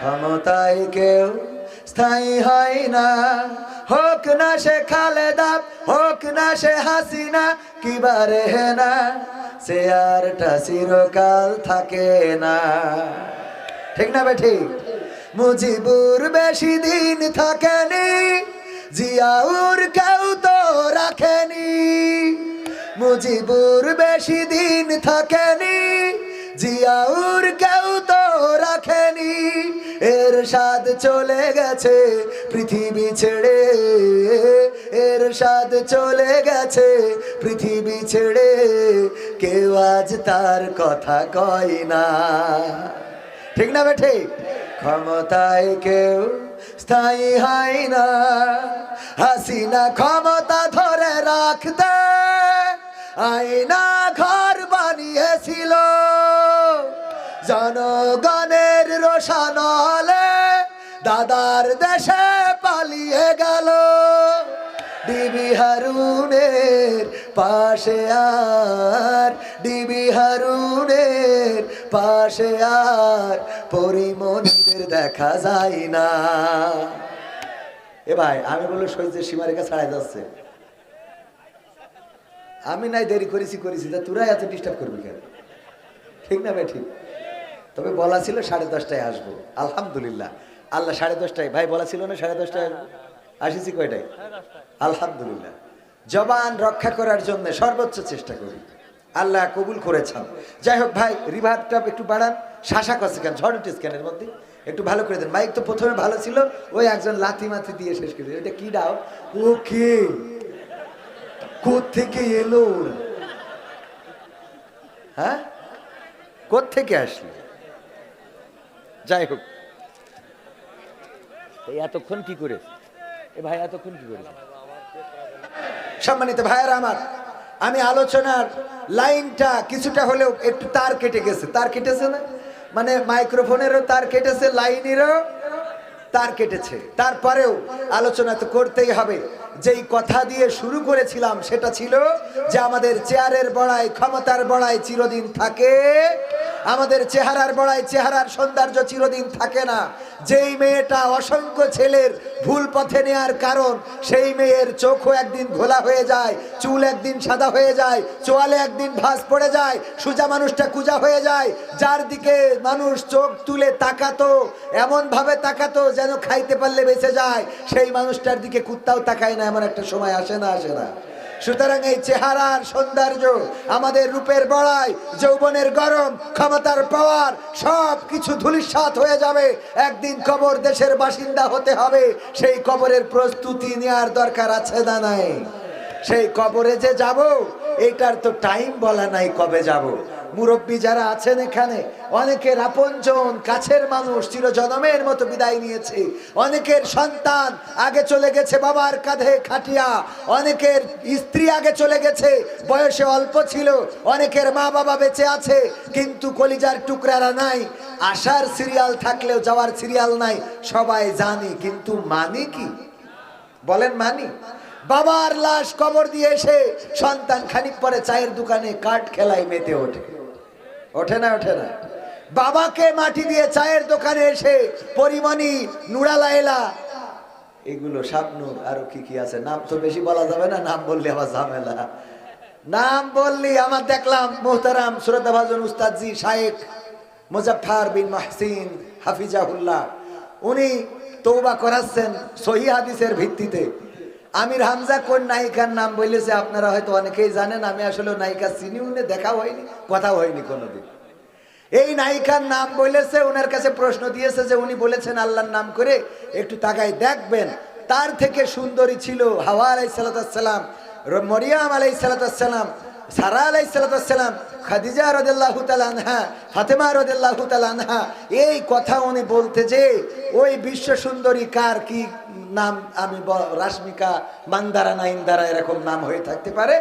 ক্ষমতায় কেউ স্থায়ী হয় না। হোক না সে খালেদা, হোক না সে হাসিনা কিবারে না, সে আরটা চিরকাল থাকে না। ঠিক না বে ঠিক? মুজিবুর বেশি দিন থাকেনি, জিয়াউর কেউ তো রাখেনি। মুজিবুর বেশি দিন থাকেনি, জিয়াউর কেউ তো স্বাদ চলে গেছে, পৃথিবী ছেড়ে। এর চলে গেছে, পৃথিবী ছেড়ে। কেউ আজ তার কথা কয় না। ঠিক না বেঠে ক্ষমতায় কেউ স্থায়ী হয় না। হাসিনা ক্ষমতা ধরে রাখতে, আয়না ঘর বানিয়েছিল। জনগণের রোশানলে দাদার দেশে পালিয়ে গেল। ডিবি হারুনের পাশে আর, ডিবি হারুনের পাশে আর পরিমণিদের দেখা যায় না। এ ভাই, আমি বলল সহ্যের সীমারেখা ছাড়াই যাচ্ছে। আমি নাই দেরি করেছি করেছি। তা তোরাই এত ডিস্টার্ব করবি কেন? ঠিক না ভাই, ঠিক। তবে বলা ছিল সাড়ে দশটায় আসব। আলহামদুলিল্লাহ। আল্লাহ সাড়ে দশটায় ভাই বলা ছিল না সাড়ে দশটায়? আসিছি কয়টায়? আলহামদুলিল্লাহ। জবান রক্ষা করার জন্য সর্বোচ্চ চেষ্টা করি। আল্লাহ কবুল করেছেন। যাই হোক ভাই রিভারটা একটু বাড়ান। শাসা করছে কেন? ঝড় উঠেছে কেনের মধ্যে? একটু ভালো করে দেন। মাইক তো প্রথমে ভালো ছিল ওই একজন লাথি মাথি দিয়ে শেষ করে। এটা কি ডাও? ও কে থেকে এলো? হ্যাঁ? থেকে আসলো? যাই হোক। এতক্ষণ কি করে? এ ভাই, এতক্ষণ কি করে? সম্মানিত ভাইয়েরা আমার, আমি আলোচনার লাইনটা কিছুটা হলেও একটু তার কেটে গেছে। তার কেটেছে না? মানে মাইক্রোফোনেরও তার কেটেছে, লাইনেরও তার কেটেছে। তারপরেও আলোচনা তো করতেই হবে। যেই কথা দিয়ে শুরু করেছিলাম সেটা ছিল যে আমাদের চেয়ারের বড়াই ক্ষমতার বড়াই চিরদিন থাকে, আমাদের চেহারার বড়াই চেহারার সৌন্দর্য চিরদিন থাকে না। যেই মেয়েটা অসংখ্য ছেলের ভুল পথে নেয়ার কারণ, সেই মেয়ের চোখও একদিন ঘোলা হয়ে যায়, চুল একদিন সাদা হয়ে যায়, চোয়ালে একদিন ভাঁজ পড়ে যায়, সুজা মানুষটা কুজা হয়ে যায়, যার দিকে মানুষ চোখ তুলে তাকাতো এমন ভাবে তাকাতো যেন খাইতে পারলে বেঁচে যায়, সেই মানুষটার দিকে কুত্তাও তাকায় না, এমন একটা সময় আসে না আসে না। সুতরাং এই চেহারার সৌন্দর্য, আমাদের রূপের বড়াই, যৌবনের গরম, ক্ষমতার পাওয়ার সব কিছু ধুলিসাৎ হয়ে যাবে। একদিন কবর দেশের বাসিন্দা হতে হবে। সেই কবরের প্রস্তুতি নেওয়ার দরকার আছে না নাই? সেই কবরে যে যাব, এটার তো টাইম বলা নাই কবে যাব। মুরব্বী যারা আছেন এখানে, অনেকের আপনজন, কাছের মানুষ, চিরজনমের মতো বিদায় নিয়েছে। অনেকের সন্তান আগে চলে গেছে বাবার কাঁধে খাটিয়া, অনেকের স্ত্রী আগে চলে গেছে, বয়সে অল্প ছিল, অনেকের মা বাবা বেঁচে আছে, কিন্তু কলিজার টুকরারা নাই। আসার সিরিয়াল থাকলেও যাওয়ার সিরিয়াল নাই, সবাই জানি, কিন্তু মানি কি? বলেন মানি। বাবার লাশ কবর দিয়ে এসে সন্তান খানিক পরে চায়ের দোকানে কাঠ খেলায় মেতে ওঠে। ওঠে না ওঠে না। বাবাকে মাটি দিয়ে চায়ের দোকানে এসে পরিমণি নুড়ালাইলা এগুলো শাবনুর, আরও কি কি আছে? নাম তো বেশি বলা যাবে না, নাম বললে আবার ঝামেলা। নাম বললি আমার দেখলাম মোহতারাম সুরতা ভাজন উস্তাদজি শায়েক মুজাফফার বিন মাহসিন, হাফিজাহুল্লাহ। উনি তৌবা করাচ্ছেন সহি হাদিসের ভিত্তিতে। আমির হামজা কোন নায়িকার নাম বলেছে আপনারা হয়তো অনেকেই জানেন, আমি আসলে নায়িকা চিনি উনি দেখা হয়নি কথা হয়নি কোনোদিন। এই নায়িকার নাম বলেছে, ওনার কাছে প্রশ্ন দিয়েছে যে উনি বলেছেন আল্লাহর নাম করে একটু তাকায় দেখবেন। তার থেকে সুন্দরী ছিল হাওয়া আলাই সালাতাম মরিয়াম আলাই সালাতাম সারা আলাই সালাতাম খাদিজা রদাল্লাহ আনহা, ফাতেমা রদাল্লাহ আনহা, এই কথা উনি বলতে যে, ওই বিশ্ব সুন্দরী কার কি নাম আমি রাশ্মিকা, মান্দারা না ইন্দারা এরকম নাম হয়ে থাকতে পারে?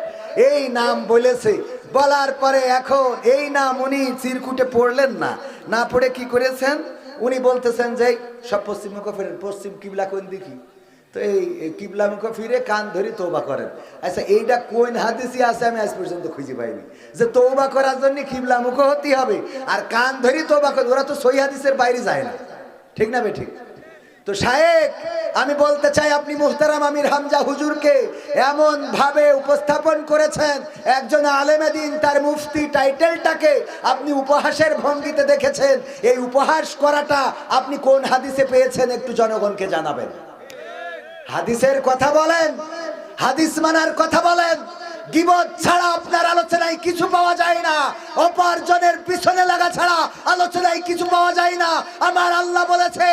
এই নাম বলেছে। বলার পরে এখন এই নাম উনি চিরকুটে পড়লেন না। না পড়ে কি করেছেন? উনি বলতেছেন যে, সব পশ্চিম মুখ ফেরেন পশ্চিম কিবলা কোন দিকি? তো এই এই কিবলা মুখ ফিরে কান ধরি তৌবা করেন। আচ্ছা এইটা কোন হাদিসি আছে আমি আজ পর্যন্ত খুঁজে পাইনি। যে তৌবা করার জন্য কিবলা মুখ হতে হবে আর কান ধরি তৌবা করে ওরা তো সই হাদিসের বাইরে যায় না। ঠিক না বে ঠিক তো শায়েক, আমি বলতে চাই আপনি মুহতারাম আমির হামজা হুজুরকে এমন ভাবে উপস্থাপন করেছেন, একজন আলেমে দিন তার মুফতি টাইটেলটাকে আপনি উপহাসের ভঙ্গিতে দেখেছেন। এই উপহাস করাটা আপনি কোন হাদিসে পেয়েছেন একটু জনগণকে জানাবেন। হাদিসের কথা বলেন, হাদিস মানার কথা বলেন, গিবত ছাড়া আপনার আলোচনায় কিছু পাওয়া যায় না, অপার্জনের পিছনে লাগা ছাড়া আলোচনায় কিছু পাওয়া যায় না। আমার আল্লাহ বলেছে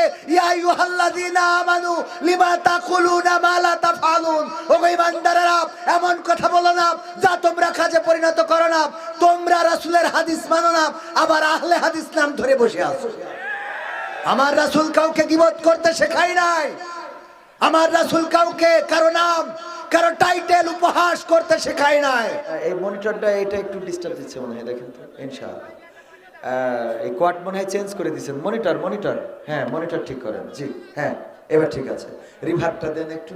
আমানু, লিমা তাকুলুনা মা লা তাফআলুন। ওগো ইমানদারেরা, এমন কথা বলো না, যা তোমরা কাজে পরিণত করো না, তোমরা রাসূলের হাদিস মানো না, আবার আহলে হাদিস নাম ধরে বসে আছো। আমার রাসূল কাউকে গিবত করতে শেখায় নাই। আমার রাসূল কাউকে, কারও নাম, কারও টাইটেল উপহাস করতে শেখায় নাই। এই মনিটরটা এটা একটু ডিস্টার্ব দিচ্ছে মনে হয়, দেখেন তো, ইনশাআল্লাহ। এই কোয়াট মনে হয় চেঞ্জ করে দিয়েছেন। মনিটর মনিটর হ্যাঁ মনিটর ঠিক করেন। জি হ্যাঁ এবার ঠিক আছে। রিভারটা দেন একটু।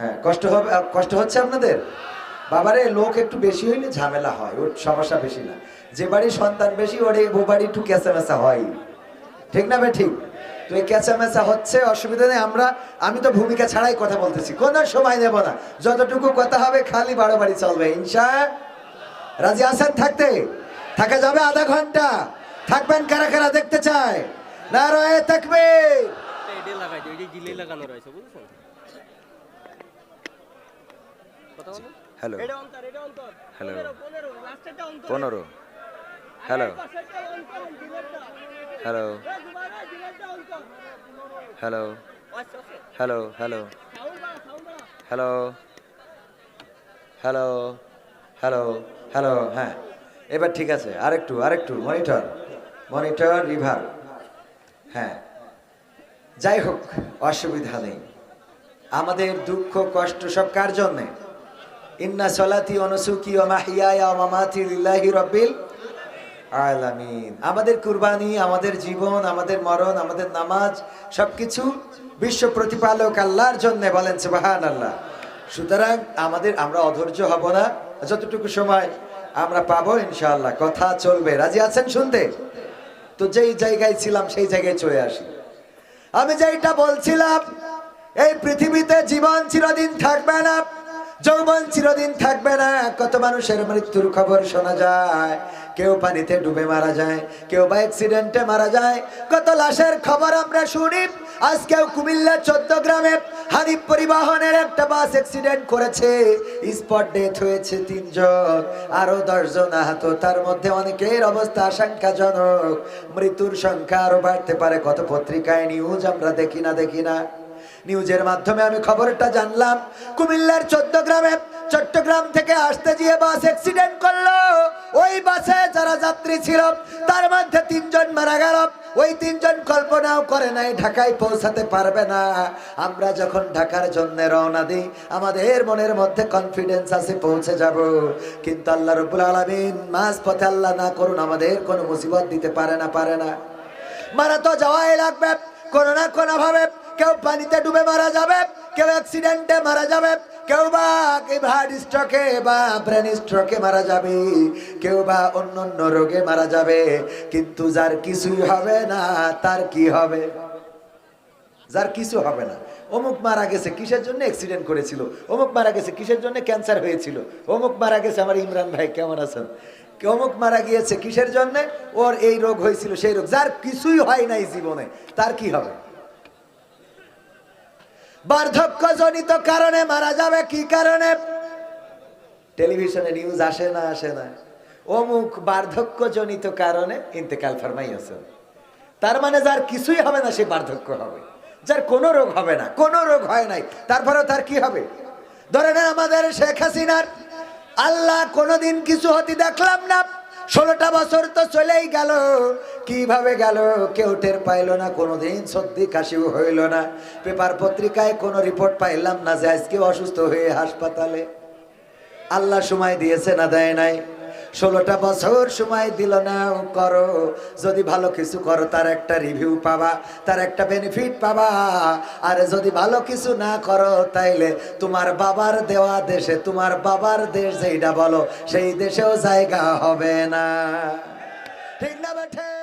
হ্যাঁ কষ্ট হবে কষ্ট হচ্ছে আপনাদের? বাবারে, লোক একটু বেশি হইলে ঝামেলা হয়, ওর সমস্যা বেশি না। যে বাড়ির সন্তান বেশি, ওর এই বাড়ি একটু ক্যাঁচামেচা হয়। ঠিক না ভাই? ঠিক। তো এই ক্যাঁচামেচা হচ্ছে অসুবিধা নেই। আমরা আমি তো ভূমিকা ছাড়াই কথা বলতেছি। কোনো সময় নেব না। যতটুকু কথা হবে খালি বাড়াবাড়ি চলবে। ইনশা রাজি আছেন থাকতে? থাকা যাবে আধা ঘণ্টা। থাকবেন কারা কারা দেখতে চায়? না রয়ে থাকবে হ্যালো এটা অন্তর এটা অন্তর। Hello. 15 15 লাস্টেরটা অন্তর। পনেরো। Hello hello hello hello hello hello hello hello hello হ্যাঁ। এবার ঠিক আছে। আরেকটু আরেকটু। মনিটর মনিটর রিভার হ্যাঁ। যাই হোক, অসুবিধা নেই। আমাদের দুঃখ, কষ্ট সব কার জন্যে? ইন্না সলাতি অনুসুকি ও মাহিয়া মামাতি লিল্লাহি রব্বিল আলামিন। আমাদের কুরবানি, আমাদের জীবন, আমাদের মরণ, আমাদের নামাজ, সবকিছু বিশ্ব প্রতিপালক আল্লাহর জন্য বলেন সুবাহান আল্লাহ সুতরাং আমাদের, আমরা অধৈর্য হব না। যতটুকু সময় আমরা পাবো ইনশাআল্লাহ। কথা চলবে। রাজি আছেন শুনতে? তো যেই জায়গায় ছিলাম, সেই জায়গায় চলে আসি। আমি যেটা বলছিলাম, এই পৃথিবীতে জীবন চিরদিন থাকবে না, যৌবন চিরদিন থাকবে না। কত মানুষের মৃত্যুর খবর শোনা যায়। কেউ পানিতে ডুবে মারা যায়, কেউ বা অ্যাক্সিডেন্টে মারা যায়। কত লাশের খবর আমরা শুনি। আজকেও কুমিল্লা চোদ্দ গ্রামে হানিফ পরিবহনের একটা বাস অ্যাক্সিডেন্ট করেছে। স্পট ডেথ হয়েছে তিনজন আরও দশজন আহত। তার মধ্যে অনেকের অবস্থা আশঙ্কাজনক। মৃত্যুর সংখ্যা আরও বাড়তে পারে। কত পত্রিকায় নিউজ আমরা দেখি না দেখি না। নিউজের মাধ্যমে আমি খবরটা জানলাম। কুমিল্লার চোদ্দ গ্রামে চট্টগ্রাম থেকে আসতে গিয়ে বাস অ্যাক্সিডেন্ট করল। ওই বাসে যারা যাত্রী ছিল, তার মধ্যে তিনজন মারা গেল। ওই তিনজন কল্পনাও করে নাই, ঢাকায় পৌঁছাতে পারবে না। আমরা যখন ঢাকার জন্য রওনা দিই, আমাদের মনের মধ্যে কনফিডেন্স আছে, পৌঁছে যাব। কিন্তু আল্লাহ রবুল আলমিন মাঝ পথে আল্লাহ না করুন, আমাদের কোনো মুসিবত দিতে পারে না পারে না। মারা তো যাওয়াই লাগবে, কোনো না কোনো ভাবে কেউ পানিতে ডুবে মারা যাবে, কেউ অ্যাক্সিডেন্টে মারা যাবে কেউ বা হার্ট স্ট্রোকে বা ব্রেন স্ট্রোকে মারা যাবে, কেউ বা অন্য অন্য রোগে মারা যাবে, কিন্তু যার কিছুই হবে না, তার কি হবে? যার কিছু হবে না। অমুক মারা গেছে, কিসের জন্য অ্যাক্সিডেন্ট করেছিল? অমুক মারা গেছে, কিসের জন্য ক্যান্সার হয়েছিল? অমুক মারা গেছে, আমার ইমরান ভাই কেমন আছেন? অমুক মারা গিয়েছে, কিসের জন্য? ওর এই রোগ হয়েছিল, সেই রোগ। যার কিছুই হয় নাই জীবনে, তার কি হবে? বার্ধক্যজনিত কারণে মারা যাবে, কি কারণে? টেলিভিশনে নিউজ আসে না আসে না। অমুক বার্ধক্যজনিত কারণে ইন্তেকাল ফরমাইয়াছেন তার মানে যার কিছুই হবে না, সে বার্ধক্য হবে। যার কোনো রোগ হবে না, কোনো রোগ হয় নাই, তারপরেও তার কি হবে? ধরে আমাদের শেখ হাসিনার, আল্লাহ কোনোদিন কিছু হতে দেখলাম না। ষোলোটা বছর তো চলেই গেল। কীভাবে গেল? কেউ টের পাইল না, কোনোদিন সর্দি কাশিও হইল না। পেপার পত্রিকায় কোনো রিপোর্ট পাইলাম না যে আজকে অসুস্থ হয়ে হাসপাতালে। আল্লাহ সময় দিয়েছে না দেয় নাই। ষোলোটা বছর সময় দিল না করো। যদি ভালো কিছু করো, তার একটা রিভিউ পাবা, তার একটা বেনিফিট পাবা। আর যদি ভালো কিছু না করো, তাইলে তোমার বাবার দেওয়া দেশে, তোমার বাবার দেশ যেইটা বলো, সেই দেশেও জায়গা হবে না। ঠিক না বেঠে?